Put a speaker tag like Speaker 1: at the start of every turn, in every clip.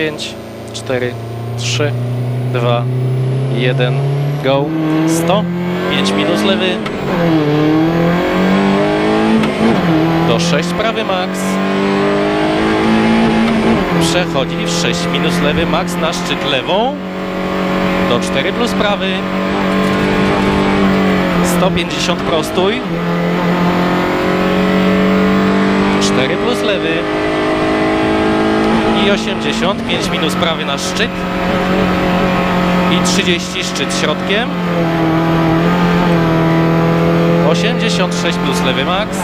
Speaker 1: 5, 4, 3, 2, 1, go. 100, 5 minus lewy. Do 6 prawy max. Przechodzi w 6 minus lewy max na szczyt lewą. Do 4 plus prawy. 150 prostój. 4 plus lewy. I 80, 5 minus prawy na szczyt. I 30 szczyt środkiem. 86 plus lewy max.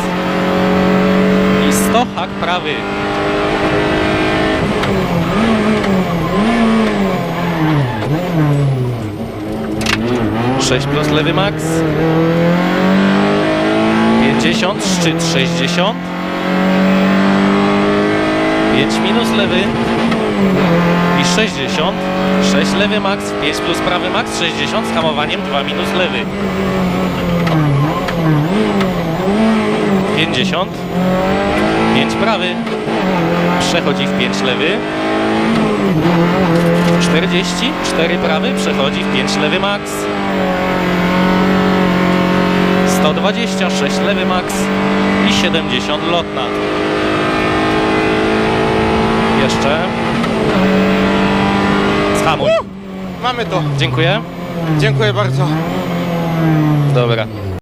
Speaker 1: I 100 hak prawy. Sześć plus lewy max. 50, szczyt 60. 5 minus lewy i 60. 6 lewy max, 5 plus prawy max, 60 z hamowaniem 2 minus lewy. 50. 5 prawy. Przechodzi w 5 lewy. 40. 4 prawy. Przechodzi w 5 lewy max. 126 lewy max i 70 lotna. Jeszcze. Schamuj.
Speaker 2: Mamy to.
Speaker 1: Dziękuję.
Speaker 2: Dziękuję bardzo.
Speaker 1: Dobra.